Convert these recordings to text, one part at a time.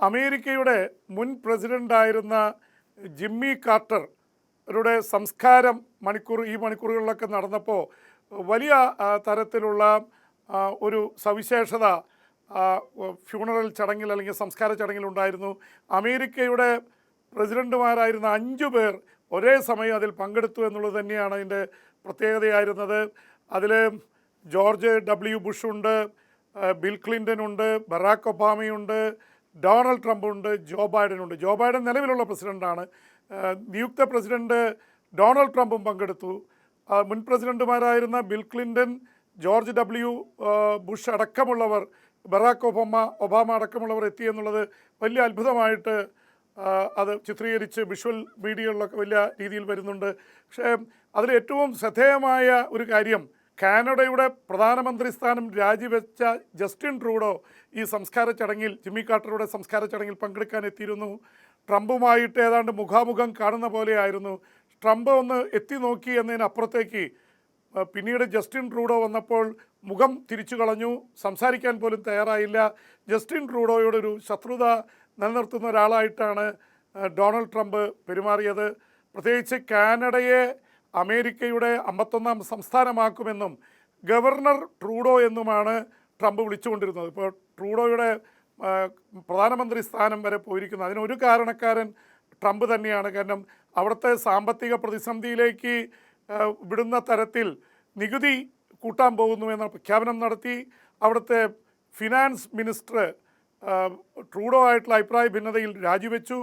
അമേരിക്കയുടെ മുൻ പ്രസിഡന്റായിരുന്ന ജിമ്മി കാർട്ടറുടെ സംസ്കാരം മണിക്കൂർ ഈ മണിക്കൂറുകളിലൊക്കെ നടന്നപ്പോൾ വലിയ തരത്തിലുള്ള ഒരു സവിശേഷത ഫ്യൂണറൽ ചടങ്ങിൽ അല്ലെങ്കിൽ സംസ്കാര ചടങ്ങിൽ ഉണ്ടായിരുന്നു. അമേരിക്കയുടെ പ്രസിഡന്റുമാരായിരുന്ന അഞ്ചു പേർ ഒരേ സമയം അതിൽ പങ്കെടുത്തു എന്നുള്ളത് തന്നെയാണ് അതിന്റെ പ്രത്യേകതയായിരുന്നത്. അതിൽ ജോർജ് ഡബ്ല്യു ബുഷുണ്ട് ബിൽ ക്ലിന്റൺ ഉണ്ട് ബറാക്ക് ഒബാമയുണ്ട് ഡൊണാൾഡ് ട്രംപ് ഉണ്ട് ജോ ബൈഡൻ ഉണ്ട് ജോ ബൈഡൻ നിലവിലുള്ള പ്രസിഡന്റാണ് നിയുക്ത പ്രസിഡന്റ് ഡൊണാൾഡ് ട്രംപും പങ്കെടുത്തു. മുൻ പ്രസിഡന്റുമാരായിരുന്ന Bill Clinton George W Bush അടക്കമുള്ളവർ ബറാക്ക് ഒബാമ ഒബാമ അടക്കമുള്ളവർ എത്തി എന്നുള്ളത് വലിയ അത്ഭുതമായിട്ട് അത് ചിത്രീകരിച്ച് വിഷ്വൽ മീഡിയകളിലൊക്കെ വലിയ രീതിയിൽ വരുന്നുണ്ട്. പക്ഷേ അതിൽ ഏറ്റവും ശ്രദ്ധേയമായ ഒരു കാര്യം കാനഡയുടെ പ്രധാനമന്ത്രി സ്ഥാനം രാജിവെച്ച ജസ്റ്റിൻ ട്രൂഡോ ഈ സംസ്കാര ചടങ്ങിൽ ജിമ്മി കാർട്ടറുടെ സംസ്കാര ചടങ്ങിൽ പങ്കെടുക്കാൻ എത്തിയിരുന്നു. ട്രംപുമായിട്ട് ഏതാണ്ട് മുഖാമുഖം കാണുന്ന പോലെയായിരുന്നു. ട്രംപ് ഒന്ന് എത്തി നോക്കി എന്നതിനപ്പുറത്തേക്ക് പിന്നീട് ജസ്റ്റിൻ ട്രൂഡോ വന്നപ്പോൾ മുഖം തിരിച്ചു കളഞ്ഞു. സംസാരിക്കാൻ പോലും തയ്യാറായില്ല. ജസ്റ്റിൻ ട്രൂഡോയോടൊരു ശത്രുത നിലനിർത്തുന്ന ഒരാളായിട്ടാണ് ഡൊണാൾഡ് ട്രംപ് പെരുമാറിയത്. പ്രത്യേകിച്ച് കാനഡയെ അമേരിക്കയുടെ അമ്പത്തൊന്നാം സംസ്ഥാനമാക്കുമെന്നും ഗവർണർ ട്രൂഡോ എന്നുമാണ് ട്രംപ് വിളിച്ചുകൊണ്ടിരുന്നത്. ഇപ്പോൾ ട്രൂഡോയുടെ പ്രധാനമന്ത്രി സ്ഥാനം വരെ പോയിരിക്കുന്നത് അതിനൊരു കാരണക്കാരൻ ട്രംപ് തന്നെയാണ്. കാരണം അവിടുത്തെ സാമ്പത്തിക പ്രതിസന്ധിയിലേക്ക് വിടുന്ന തരത്തിൽ നികുതി കൂട്ടാൻ പോകുന്നു എന്ന പ്രഖ്യാപനം നടത്തി അവിടുത്തെ ഫിനാൻസ് മിനിസ്റ്റർ ട്രൂഡോ ആയിട്ടുള്ള അഭിപ്രായ ഭിന്നതയിൽ രാജിവെച്ചു.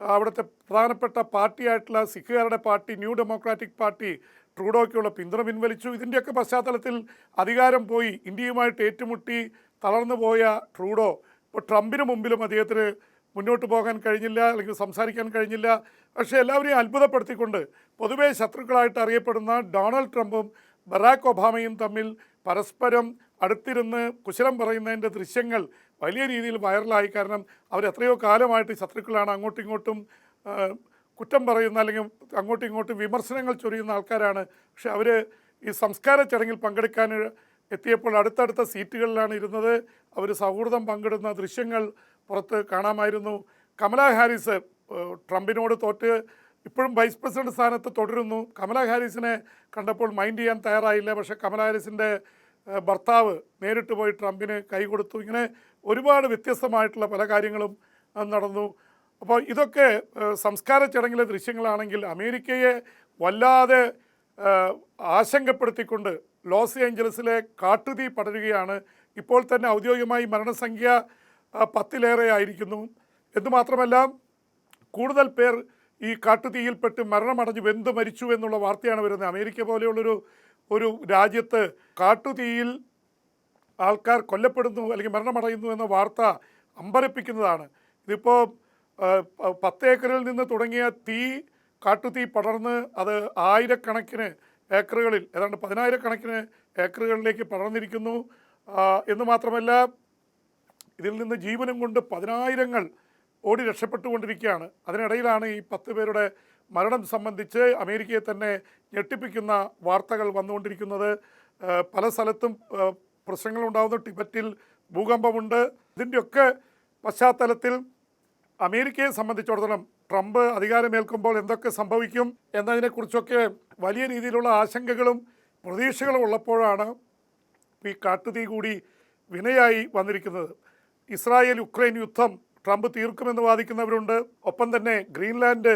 അവിടുത്തെ പ്രധാനപ്പെട്ട പാർട്ടിയായിട്ടുള്ള സിഖുകാരുടെ പാർട്ടി ന്യൂ ഡെമോക്രാറ്റിക് പാർട്ടി ട്രൂഡോയ്ക്കുള്ള പിന്തുണ പിൻവലിച്ചു. ഇതിന്റെയൊക്കെ പശ്ചാത്തലത്തിൽ അധികാരം പോയി ഇന്ത്യയുമായിട്ട് ഏറ്റുമുട്ടി തളർന്നു പോയ ട്രൂഡോ ഇപ്പോൾ ട്രംപിന് മുമ്പിലും അദ്ദേഹത്തിന് മുന്നോട്ട് പോകാൻ കഴിഞ്ഞില്ല അല്ലെങ്കിൽ സംസാരിക്കാൻ കഴിഞ്ഞില്ല. പക്ഷേ എല്ലാവരെയും അത്ഭുതപ്പെടുത്തിക്കൊണ്ട് പൊതുവേ ശത്രുക്കളായിട്ട് അറിയപ്പെടുന്ന ഡൊണാൾഡ് ട്രംപും ബറാക്ക് ഒബാമയും തമ്മിൽ പരസ്പരം അടുത്തിരുന്ന് കുശലം പറയുന്നതിന്റെ ദൃശ്യങ്ങൾ വലിയ രീതിയിൽ വൈറലായി. കാരണം അവർ എത്രയോ കാലമായിട്ട് ശത്രുക്കളാണ് അങ്ങോട്ടും ഇങ്ങോട്ടും കുറ്റം പറയുന്ന അല്ലെങ്കിൽ അങ്ങോട്ടും ഇങ്ങോട്ടും വിമർശനങ്ങൾ ചൊരിയുന്ന ആൾക്കാരാണ്. പക്ഷെ അവർ ഈ സംസ്കാര ചടങ്ങിൽ പങ്കെടുക്കാൻ എത്തിയപ്പോൾ അടുത്തടുത്ത സീറ്റുകളിലാണ് ഇരുന്നത്. അവർ സൗഹൃദം പങ്കിടുന്ന ദൃശ്യങ്ങൾ പുറത്ത് കാണാമായിരുന്നു. കമല ഹാരിസ് ട്രംപിനോട് തോറ്റ് ഇപ്പോഴും വൈസ് പ്രസിഡന്റ് സ്ഥാനത്ത് തുടരുന്നു. കമല ഹാരിസിനെ കണ്ടപ്പോൾ മൈൻഡ് ചെയ്യാൻ തയ്യാറായില്ല. പക്ഷേ കമല ഹാരിസിന്റെ ഭർത്താവ് നേരിട്ട് പോയി ട്രംപിന് കൈ കൊടുത്തു. ഇങ്ങനെ ഒരുപാട് വ്യത്യസ്തമായിട്ടുള്ള പല കാര്യങ്ങളും നടന്നു. അപ്പോൾ ഇതൊക്കെ സംസ്കാര ചടങ്ങിലെ ദൃശ്യങ്ങളാണെങ്കിൽ അമേരിക്കയെ വല്ലാതെ ആശങ്കപ്പെടുത്തിക്കൊണ്ട് ലോസ് ഏഞ്ചലസിലെ കാട്ടുതീ പടരുകയാണ്. ഇപ്പോൾ തന്നെ ഔദ്യോഗികമായി മരണസംഖ്യ പത്തിലേറെ ആയിരിക്കുന്നു. എന്നുമാത്രമല്ല കൂടുതൽ പേർ ഈ കാട്ടുതീയിൽപ്പെട്ട് മരണമടഞ്ഞ് വെന്ത് മരിച്ചു എന്നുള്ള വാർത്തയാണ് വരുന്നത്. അമേരിക്ക പോലെയുള്ളൊരു ഒരു രാജ്യത്ത് കാട്ടുതീയിൽ ആൾക്കാർ കൊല്ലപ്പെടുന്നു അല്ലെങ്കിൽ മരണമടയുന്നു എന്ന വാർത്ത അമ്പരപ്പിക്കുന്നതാണ്. ഇതിപ്പോൾ പത്ത് ഏക്കറിൽ നിന്ന് തുടങ്ങിയ തീ കാട്ടുതീ പടർന്ന് അത് ആയിരക്കണക്കിന് ഏക്കറുകളിൽ ഏതാണ്ട് പതിനായിരക്കണക്കിന് ഏക്കറുകളിലേക്ക് പടർന്നിരിക്കുന്നു. എന്ന് മാത്രമല്ല ഇതിൽ നിന്ന് ജീവനും കൊണ്ട് പതിനായിരങ്ങൾ ഓടി രക്ഷപ്പെട്ടുകൊണ്ടിരിക്കുകയാണ്. അതിനിടയിലാണ് ഈ പത്ത് പേരുടെ മരണം സംബന്ധിച്ച് അമേരിക്കയെ തന്നെ ഞെട്ടിപ്പിക്കുന്ന വാർത്തകൾ വന്നുകൊണ്ടിരിക്കുന്നത്. പല സ്ഥലത്തും പ്രശ്നങ്ങളുണ്ടാകുന്നു ടിബറ്റിൽ ഭൂകമ്പമുണ്ട്. ഇതിന്റെയൊക്കെ പശ്ചാത്തലത്തിൽ അമേരിക്കയെ സംബന്ധിച്ചിടത്തോളം ട്രംപ് അധികാരമേൽക്കുമ്പോൾ എന്തൊക്കെ സംഭവിക്കും എന്നതിനെക്കുറിച്ചൊക്കെ വലിയ രീതിയിലുള്ള ആശങ്കകളും പ്രതീക്ഷകളും ഉള്ളപ്പോഴാണ് ഈ കാട്ടുതീ കൂടി വിനയായി വന്നിരിക്കുന്നത്. ഇസ്രായേൽ യുക്രൈൻ യുദ്ധം ട്രംപ് തീർക്കുമെന്ന് വാദിക്കുന്നവരുണ്ട്. ഒപ്പം തന്നെ ഗ്രീൻലാൻഡ്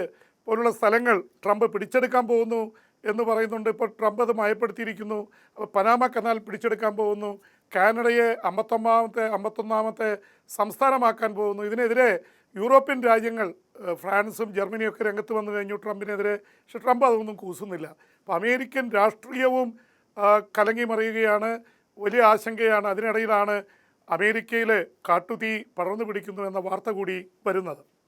പോലുള്ള സ്ഥലങ്ങൾ ട്രംപ് പിടിച്ചെടുക്കാൻ പോകുന്നു എന്ന് പറയുന്നുണ്ട്. ഇപ്പോൾ ട്രംപ് അത് മയപ്പെടുത്തിയിരിക്കുന്നു. പനാമ കനാൽ പിടിച്ചെടുക്കാൻ പോകുന്നു. കാനഡയെ അമ്പത്തൊമ്പതാമത്തെ അമ്പത്തൊന്നാമത്തെ സംസ്ഥാനമാക്കാൻ പോകുന്നു. ഇതിനെതിരെ യൂറോപ്യൻ രാജ്യങ്ങൾ ഫ്രാൻസും ജർമ്മനിയും ഒക്കെ രംഗത്ത് വന്നു കഴിഞ്ഞു ട്രംപിനെതിരെ. പക്ഷെ ട്രംപ് അതൊന്നും കൂസുന്നില്ല. അപ്പോൾ അമേരിക്കൻ രാഷ്ട്രീയവും കലങ്ങി മറിയുകയാണ്. വലിയ ആശങ്കയാണ്. അതിനിടയിലാണ് അമേരിക്കയിൽ കാട്ടുതീ പടർന്നു പിടിക്കുന്നു എന്ന വാർത്ത കൂടി വരുന്നത്.